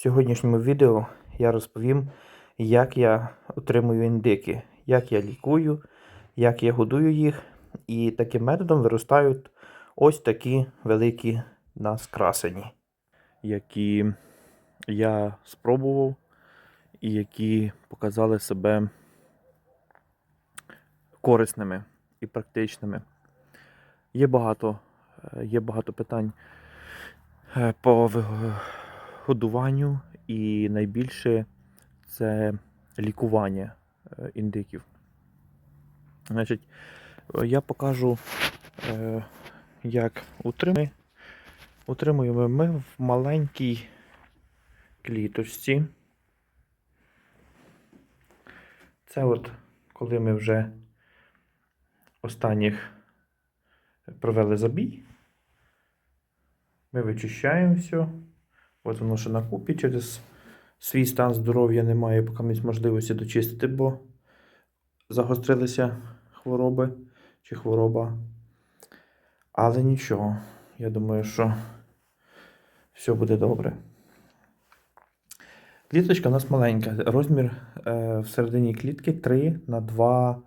В сьогоднішньому відео я розповім, як я отримую індики, як я лікую, як я годую їх, і таким методом виростають ось такі великі в нас красені, які я спробував і які показали себе корисними і практичними. Є багато, е, є багато питань е, по годуванню, і найбільше це лікування е, індиків. Значить, е, я покажу, е, як утримуємо. Утримуємо ми в маленькій кліточці. Це от коли ми вже останніх провели забій. Ми вичищаємо все. От воно ще на купі через свій стан здоров'я немає поки можливості дочистити, бо загострилися хвороби чи хвороба. Але нічого, я думаю, що все буде добре. Кліточка у нас маленька. Розмір е, всередині клітки 3 на 2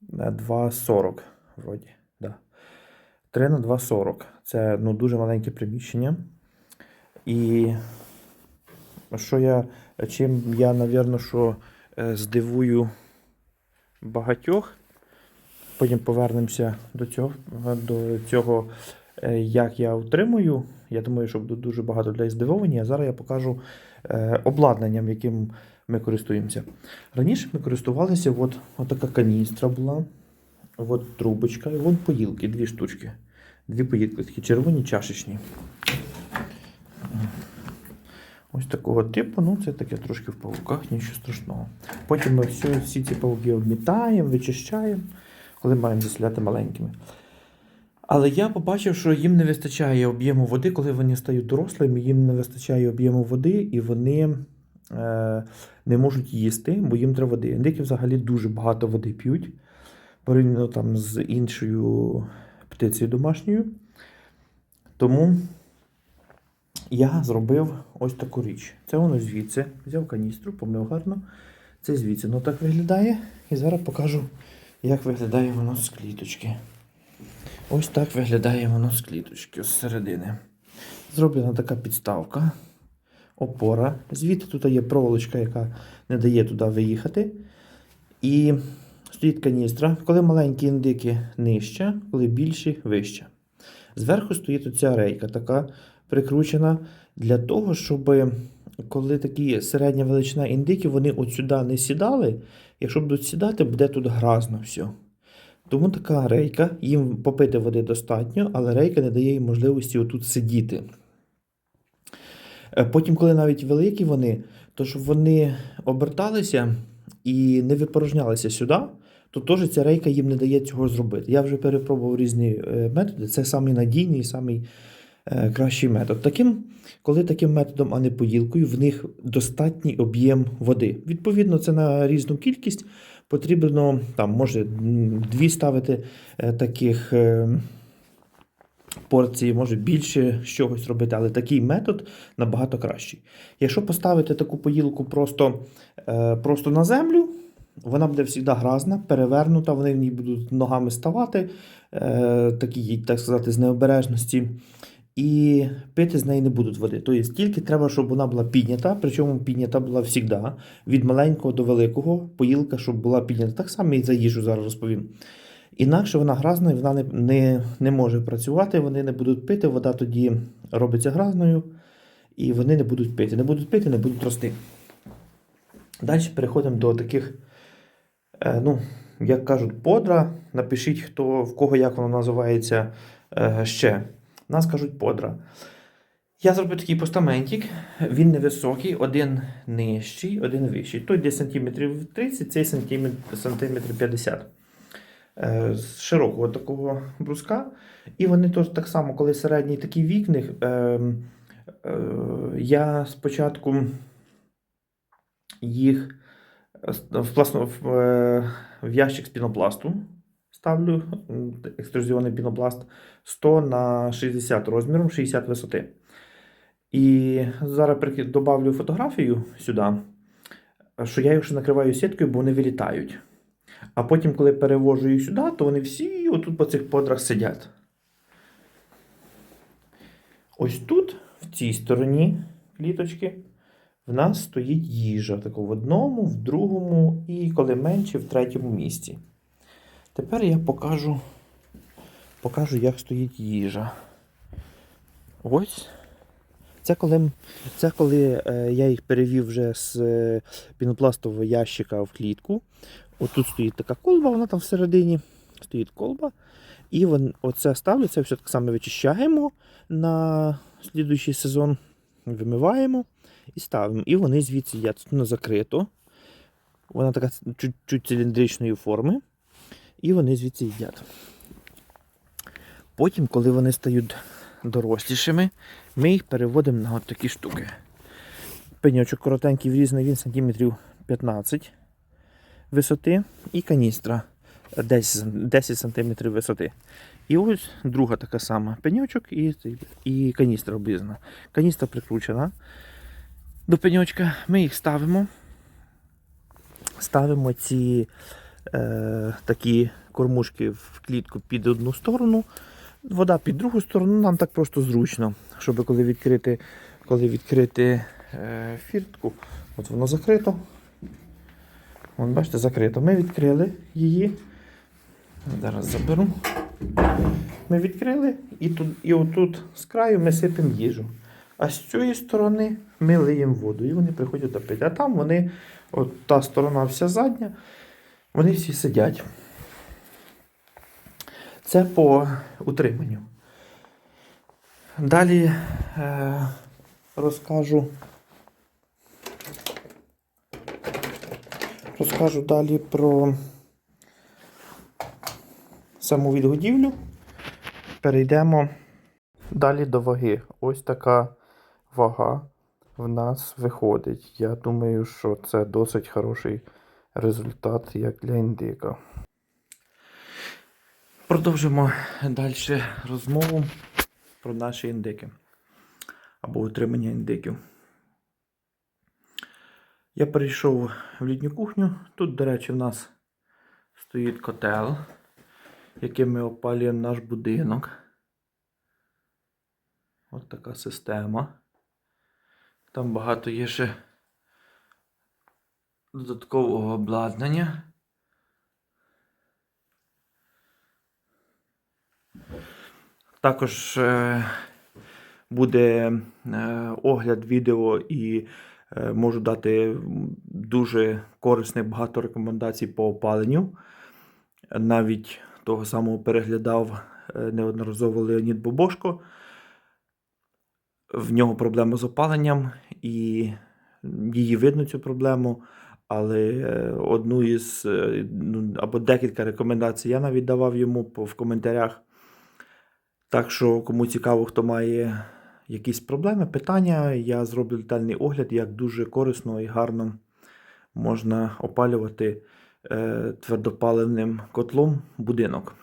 на 2,40. Вроді. Да. 3 на 2,40. Це ну, дуже маленьке приміщення. І що я, чим я, напевно, що е, здивую багатьох. Потім повернемося до цього, до цього, е, як я утримую. Я думаю, що буде дуже багато людей здивовані. А зараз я покажу е, обладнанням, яким ми користуємося. Раніше ми користувалися, от, от така каністра була, от трубочка, і от поїлки, дві штучки. Дві поїлки, такі червоні чашечні. Ось такого типу, ну це таке трошки в павуках, нічого страшного. Потім ми всі, всі ці павуки обмітаємо, вичищаємо, коли маємо заселяти маленькими. Але я побачив, що їм не вистачає об'єму води, коли вони стають дорослими, їм не вистачає об'єму води, і вони е, не можуть їсти, бо їм треба води. Індики взагалі дуже багато води п'ють, порівняно там з іншою птицею домашньою. Тому я зробив ось таку річ. Це воно звідси. Взяв каністру, помив гарно. Це звідси воно так виглядає. І зараз покажу, як виглядає воно з кліточки. Ось так виглядає воно з кліточки з середини. Зроблена така підставка, опора. Звідти тут є проволочка, яка не дає туди виїхати. І стоїть каністра. Коли маленькі індики нижче, коли більші вище. Зверху стоїть оця рейка, така прикручена для того, щоб коли такі середня величина індиків, вони от сюди не сідали. Якщо будуть сідати, буде тут гразно все. Тому така рейка, їм попити води достатньо, але рейка не дає їм можливості отут сидіти. Е, Потім, коли навіть великі вони, то щоб вони оберталися і не випорожнялися сюди, то теж ця рейка їм не дає цього зробити. Я вже перепробував різні е, методи. Це самий надійний, самий кращий метод. Таким, коли таким методом, а не поїлкою, в них достатній об'єм води. Відповідно, це на різну кількість. Потрібно там, може, дві ставити е, таких е, порцій, може більше з чогось робити, але такий метод набагато кращий. Якщо поставити таку поїлку просто, е, просто на землю, вона буде завжди гразна, перевернута, вони в ній будуть ногами ставати, е, такі, так сказати, з необережності. І пити з неї не будуть води. Тобто тільки треба, щоб вона була піднята, причому піднята була завжди, від маленького до великого, поїлка, щоб була піднята. Так само і за їжу зараз розповім. Інакше вона гразна і вона не, не, не може працювати, вони не будуть пити, вода тоді робиться гразною, і вони не будуть пити. Не будуть пити, не будуть рости. Далі переходимо до таких, е, ну, як кажуть, подра. Напишіть, хто, в кого як воно називається е, ще. Нас кажуть подра. Я зробив такий постаментик, він невисокий, один нижчий, один вищий. Той десь сантиметрів 30, цей сантиметр, сантиметрів 50. Е, З широкого такого бруска. І вони теж так само, коли середній такий вік них, е, е, я спочатку їх в, в, е, в ящик з пінопласту ставлю екструзіонний пінопласт 100 на 60 розміром, 60 висоти. І зараз добавлю фотографію сюди, що я їх ще накриваю сіткою, бо вони вилітають. А потім, коли перевожу їх сюди, то вони всі отут по цих подрах сидять. Ось тут, в цій стороні кліточки, в нас стоїть їжа. Тако в одному, в другому і коли менше, в третьому місці. Тепер я покажу, покажу, як стоїть їжа. Ось. Це коли, це коли е, я їх перевів вже з е, пінопластового ящика в клітку. Отут стоїть така колба, вона там всередині стоїть колба. І вон, оце ставлю, все так само вичищаємо на слідуючий сезон, вимиваємо і ставимо. І вони звідси їдять. Воно закрито. Вона така чуть-чуть циліндричної форми. І вони звідси їдять. Потім, коли вони стають дорослішими, ми їх переводимо на такі штуки. Пеньочок коротенький врізаний, він сантиметрів 15 висоти і каністра 10, 10 см висоти. І ось друга така сама пеньочок і, і каністра обрізана. Каністра прикручена до пеньочка. Ми їх ставимо. Ставимо ці е, такі кормушки в клітку під одну сторону, вода під другу сторону. Нам так просто зручно, щоб коли відкрити, коли відкрити е, фіртку, от воно закрито. Вон, бачите, закрито. Ми відкрили її. Зараз заберу. Ми відкрили і тут, і отут з краю ми сипемо їжу. А з цієї сторони ми лиємо воду і вони приходять до пити. А там вони, от та сторона вся задня, вони всі сидять. Це по утриманню. Далі е, розкажу. Розкажу далі про саму відгодівлю. Перейдемо далі до ваги. Ось така вага в нас виходить. Я думаю, що це досить хороший результат як для індика. Продовжимо далі розмову про наші індики або утримання індиків. Я перейшов в літню кухню. Тут, до речі, в нас стоїть котел, яким ми опалюємо наш будинок. Ось така система. Там багато є ще додаткового обладнання. Також е, буде е, огляд відео і е, можу дати дуже корисних багато рекомендацій по опаленню. Навіть того самого переглядав неодноразово Леонід Бобошко. В нього проблема з опаленням, і її видно цю проблему. Але е, одну із е, ну, або декілька рекомендацій я навіть давав йому в коментарях. Так що, кому цікаво, хто має якісь проблеми, питання, я зроблю детальний огляд, як дуже корисно і гарно можна опалювати е, твердопаливним котлом будинок.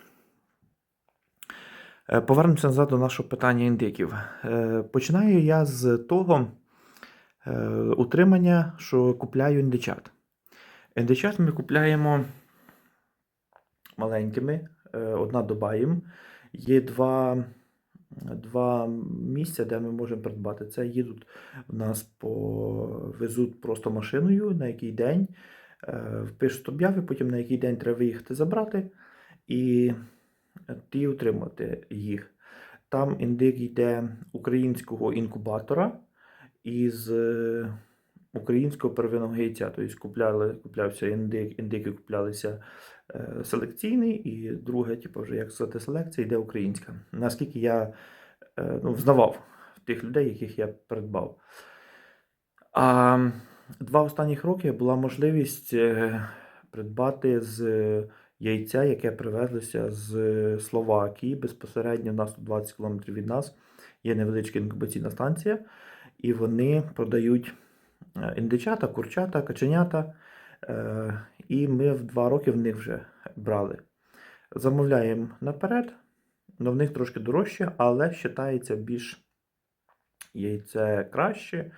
Е, Повернемося назад до нашого питання індиків. Е, Починаю я з того е, утримання, що купляю індичат. Індичат ми купляємо маленькими, е, одна доба їм. Є два, два місця, де ми можемо придбати. Це їдуть в нас по везуть просто машиною, на який день. е, Пишуть обяви, потім на який день треба виїхати забрати і ті утримати їх. Там індик йде українського інкубатора із е, українського первинного яйця. Тобто купляли, куплявся індик, індики куплялися е, селекційний, і друге, типу, вже як сказати, селекція йде українська. Наскільки я е, ну, взнавав тих людей, яких я придбав. А два останніх роки була можливість е, придбати з яйця, яке привезлося з Словакії. Безпосередньо у нас тут 20 км від нас є невеличка інкубаційна станція, і вони продають індичата, курчата, каченята. Е, І ми в два роки в них вже брали. Замовляємо наперед, але в них трошки дорожче, але вважається більш яйце краще,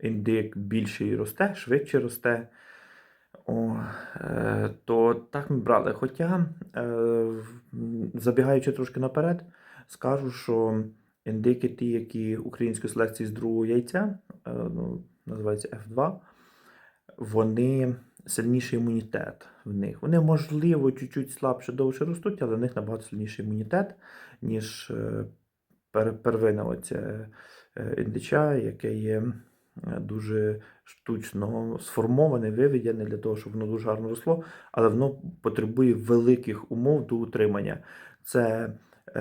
індик більший росте, швидше росте. О, е, то так ми брали. Хоча, е, забігаючи трошки наперед, скажу, що індики, ті, які української селекції з другого яйця, е, ну, називається F2, вони сильніший імунітет в них. Вони, можливо, чуть-чуть слабше довше ростуть, але в них набагато сильніший імунітет, ніж е, первина оця е, індича, яке є е, дуже штучно сформоване, виведене для того, щоб воно дуже гарно росло, але воно потребує великих умов до утримання. Це е,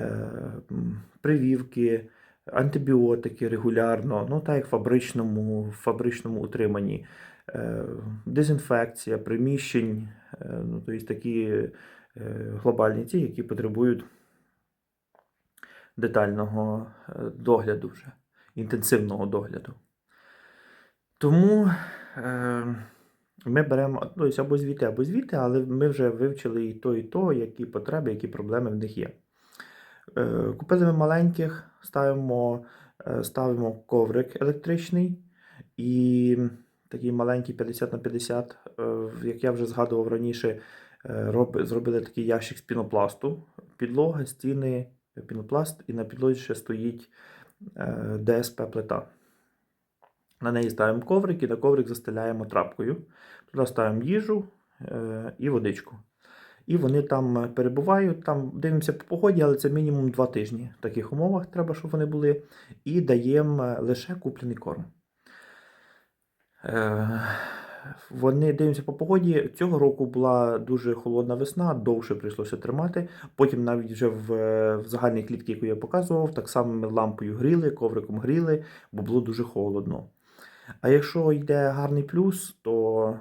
м, прививки, антибіотики регулярно, ну так як в фабричному, в фабричному утриманні, е, дезінфекція, приміщень, е, ну, тобто такі е, глобальні ті, які потребують детального догляду вже, інтенсивного догляду. Тому ми беремо ну, тобто або звідти, або звідти, але ми вже вивчили і то, і то, які потреби, які проблеми в них є. Е, Купили ми маленьких, ставимо, е, ставимо коврик електричний і такий маленький 50 на 50, е, як я вже згадував раніше, роб- зробили такий ящик з пінопласту. Підлога, стіни, пінопласт, і на підлозі ще стоїть ДСП-плита. На неї ставимо коврик і на коврик застеляємо трапкою. Туди ставимо їжу і водичку. І вони там е, перебувають, там дивимося по погоді, але це мінімум 2 тижні. В таких умовах треба, щоб вони були. І даємо е, лише куплений корм. Е, Вони дивимося по погоді. Цього року була дуже холодна весна, довше прийшлося тримати. Потім навіть вже в, в загальній клітці, яку я показував, так само лампою гріли, ковриком гріли, бо було дуже холодно. А якщо йде гарний плюс, то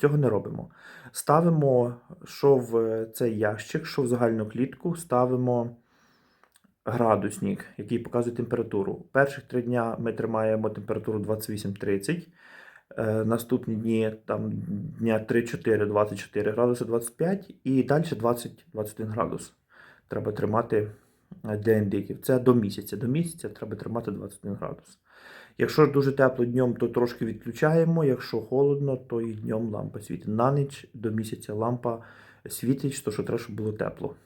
цього не робимо. Ставимо, що в цей ящик, що в загальну клітку, ставимо градусник, який показує температуру. Перших три дня ми тримаємо температуру 28-30. Е, наступні дні там дня 3-4, 24 градуси 25 і далі 20-21 градус. Треба тримати для індиків. Це до місяця. До місяця треба тримати 21 градус. Якщо дуже тепло днем, то трошки відключаємо. Якщо холодно, то і днем лампа світить. На ніч до місяця лампа світить, то що треба, щоб було тепло.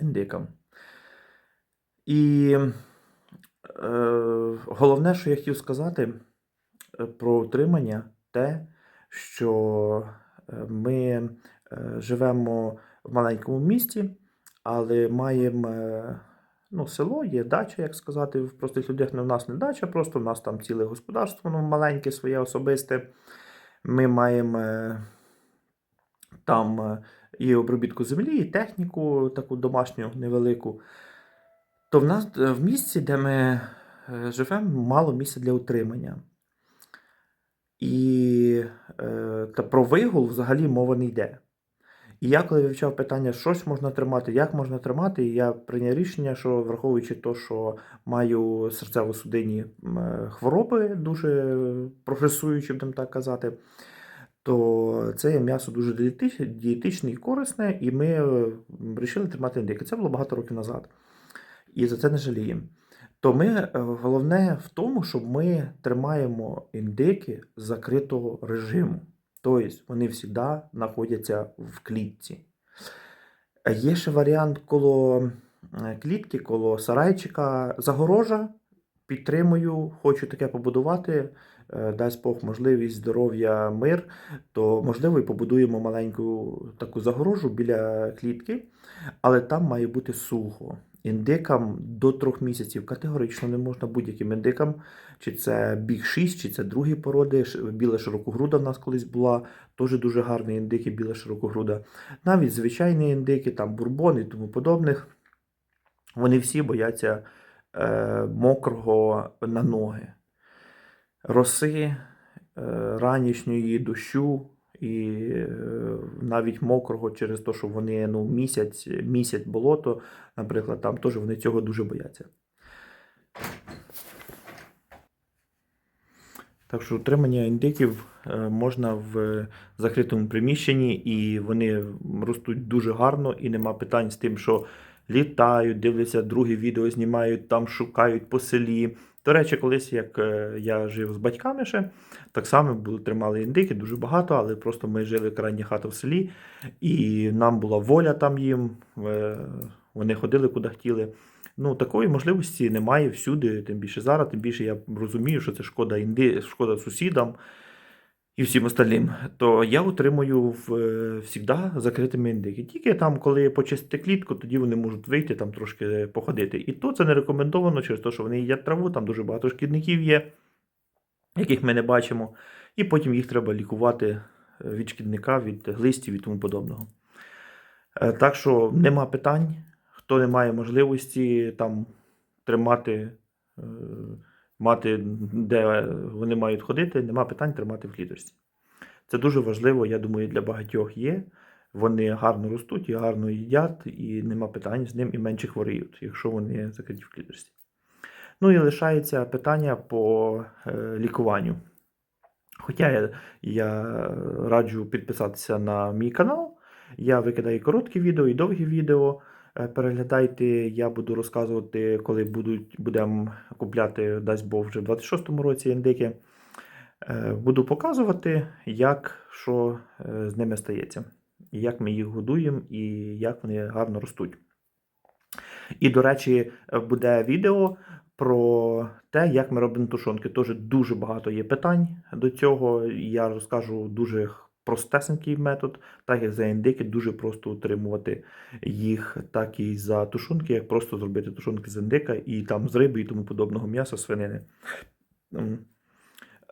Індикам. І е, головне, що я хотів сказати е, про утримання, те, що е, ми е, живемо в маленькому місті, але маємо ну, село, є дача, як сказати, в простих людях не в нас не дача, просто в нас там ціле господарство, воно маленьке, своє особисте. Ми маємо е, там е, і обробітку землі, і техніку таку домашню невелику. То в нас е, в місці, де ми живемо, мало місця для утримання. І та про вигул взагалі мова не йде. І я коли вивчав питання, щось можна тримати, як можна тримати, я прийняв рішення, що враховуючи те, що маю серцево-судинні е, хвороби, дуже прогресуючі, будемо так казати, то це м'ясо дуже дієтичне, і корисне, і ми вирішили тримати індики. Це було багато років назад. І за це не жаліємо. То ми е, головне в тому, щоб ми тримаємо індики закритого режиму. Тобто вони завжди знаходяться в клітці. Є ще варіант коло е, клітки, коло сарайчика, загорожа. Підтримую, хочу таке побудувати. Е, Дасть Бог можливість, здоров'я, мир, то можливо і побудуємо маленьку таку загорожу біля клітки, але там має бути сухо. Індикам до трьох місяців категорично не можна будь-яким індикам, чи це біг 6, чи це другі породи. Біла широкогруда в нас колись була, теж дуже гарні індики, біла широкогруда. Навіть звичайні індики, там бурбон і тому подобних. Вони всі бояться е, мокрого на ноги, роси, е, ранішньої дощу і е, навіть мокрого через те, що вони ну, місяць, місяць болото, наприклад, там теж вони цього дуже бояться. Так що утримання індиків е, можна в закритому приміщенні, і вони ростуть дуже гарно, і нема питань з тим, що літають, дивляться другі відео, знімають там, шукають по селі. До речі, колись, як е, я жив з батьками ще, так само були, тримали індики, дуже багато, але просто ми жили крайні хата в селі, і нам була воля там їм. е, Вони ходили куди хотіли. Ну, такої можливості немає всюди, тим більше зараз, тим більше я розумію, що це шкода інди, шкода сусідам і всім остальним. То я утримую в, е, закритими індики. Тільки там, коли почистити клітку, тоді вони можуть вийти там трошки походити. І то це не рекомендовано через те, що вони їдять траву, там дуже багато шкідників є, яких ми не бачимо. І потім їх треба лікувати е, від шкідника, від глистів і тому подобного. Е, Так що нема питань. Хто не має можливості там тримати, мати, де вони мають ходити, нема питань тримати в кліточці. Це дуже важливо, я думаю, для багатьох є. Вони гарно ростуть і гарно їдять, і нема питань з ним і менше хворіють, якщо вони закриті в кліточці. Ну і лишається питання по е, лікуванню. Хоча я, я раджу підписатися на мій канал. Я викидаю короткі відео і довгі відео. Е, Переглядайте, я буду розказувати, коли будемо купляти, дасть Бог, вже в 26-му році індики. Е, Буду показувати, як що е, з ними стається, як ми їх годуємо, і як вони гарно ростуть. І, до речі, буде відео про те, як ми робимо тушонки. Теж дуже багато є питань до цього. Я розкажу дуже простесенький метод, так як за індики дуже просто утримувати їх, так і за тушонки, як просто зробити тушонки з індика і там з риби і тому подобного м'яса, свинини.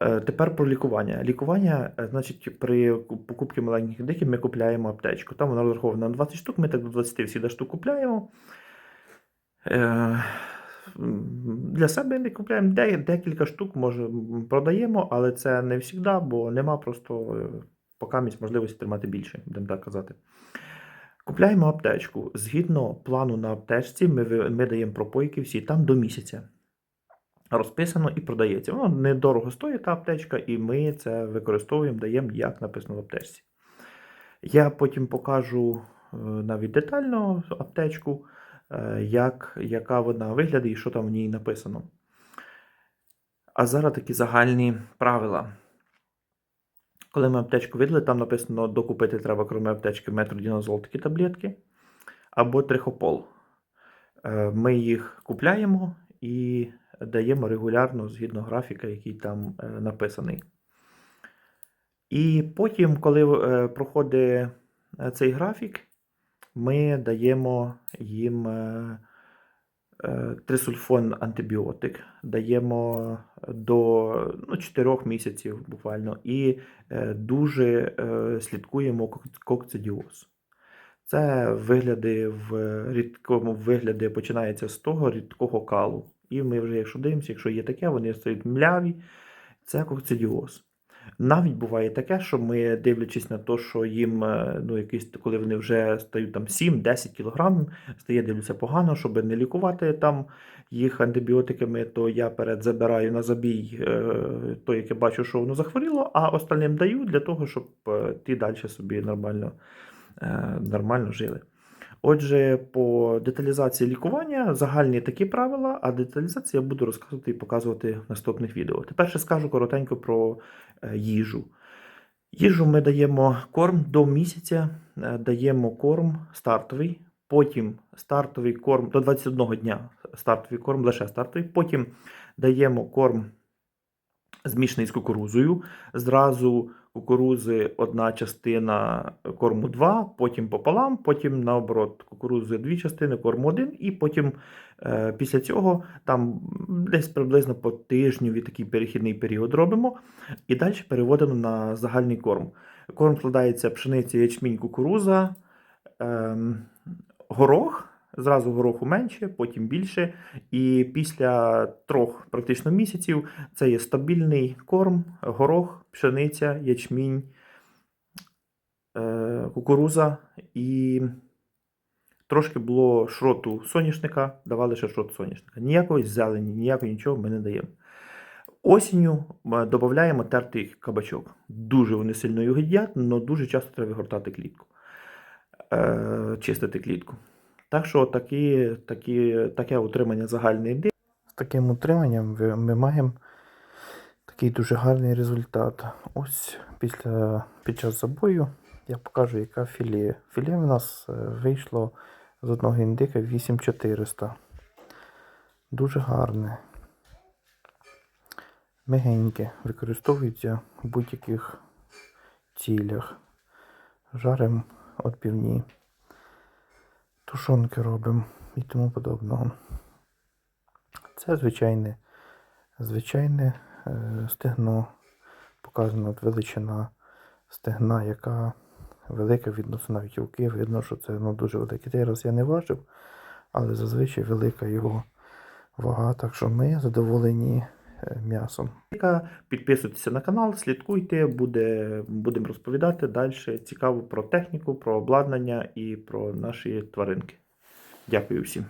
Е, Тепер про лікування. Лікування, е, значить, при покупці маленьких індиків ми купляємо аптечку. Там вона розрахована на 20 штук, ми так до 20 всі штук купляємо. Е, Для себе не купляємо декілька штук, може, продаємо, але це не завжди, бо нема просто поки місць можливості тримати більше, будемо так казати. Купляємо аптечку. Згідно плану на аптечці, ми, ми даємо пропойки всі там до місяця. Розписано і продається. Воно недорого стоїть та аптечка, і ми це використовуємо, даємо, як написано в аптечці. Я потім покажу е, навіть детально аптечку, е, як, яка вона виглядає і що там в ній написано. А зараз такі загальні правила. Коли ми аптечку видали, там написано докупити треба, крім аптечки, метродінозол такі таблетки або трихопол. Е, Ми їх купляємо і даємо регулярно згідно графіка, який там е, написаний. І потім, коли е, проходить цей графік, ми даємо їм трисульфон антибіотик, даємо до ну, 4 місяців буквально, і е, дуже е, слідкуємо кок- кокцидіоз. Це вигляди в рідкому вигляді починається з того рідкого калу. І ми вже, якщо дивимося, якщо є таке, вони стають мляві, це кокцидіоз. Навіть буває таке, що ми, дивлячись на те, що їм, е, ну, якісь, коли вони вже стають там 7-10 кг, стає дивлюся погано, щоб не лікувати там їх антибіотиками, то я перед забираю на забій е, то, яке бачу, що воно захворіло, а остальним даю для того, щоб е, ті далі собі нормально, нормально жили. Отже, по деталізації лікування загальні такі правила, а деталізацію я буду розказувати і показувати в наступних відео. Тепер ще скажу коротенько про е, їжу. Їжу ми даємо корм до місяця, е, даємо корм стартовий, потім стартовий корм до 21 дня стартовий корм, лише стартовий, потім даємо корм змішаний з кукурузою. Зразу кукурузи одна частина корму 2, потім пополам, потім наоборот, кукурузи дві частини, корму 1, і потім е, після цього там десь приблизно по тижню такий перехідний період робимо, і далі переводимо на загальний корм. Корм складається пшениця, ячмінь, кукуруза, ем, горох. Зразу гороху менше, потім більше. І після трьох практично місяців це є стабільний корм, горох, пшениця, ячмінь, е, кукуруза і трошки було шроту соняшника, давали ще шрот соняшника. Ніякої зелені, ніякого нічого ми не даємо. Осінню е, додаємо тертий кабачок. Дуже вони сильно його їдять, але дуже часто треба вигортати клітку, е, чистити клітку. Так що такі, такі, таке утримання загальний дик. З таким утриманням ми маємо такий дуже гарний результат. Ось після, під час забою я покажу, яка філія. Філія в нас е, вийшло з одного індика 8400. Дуже гарне. Мягеньке, використовується в будь-яких цілях. Жаримо відбивні, тушонки робимо і тому подобного. Це звичайне, звичайне е, стегно. Показана величина стегна, яка велика відносно навіть руки. Видно, що це ну, дуже велике. Цей раз я не важив, але зазвичай велика його вага. Так що ми задоволені м'ясом. Підписуйтеся на канал, слідкуйте, буде, будемо розповідати далі цікаво про техніку, про обладнання і про наші тваринки. Дякую всім.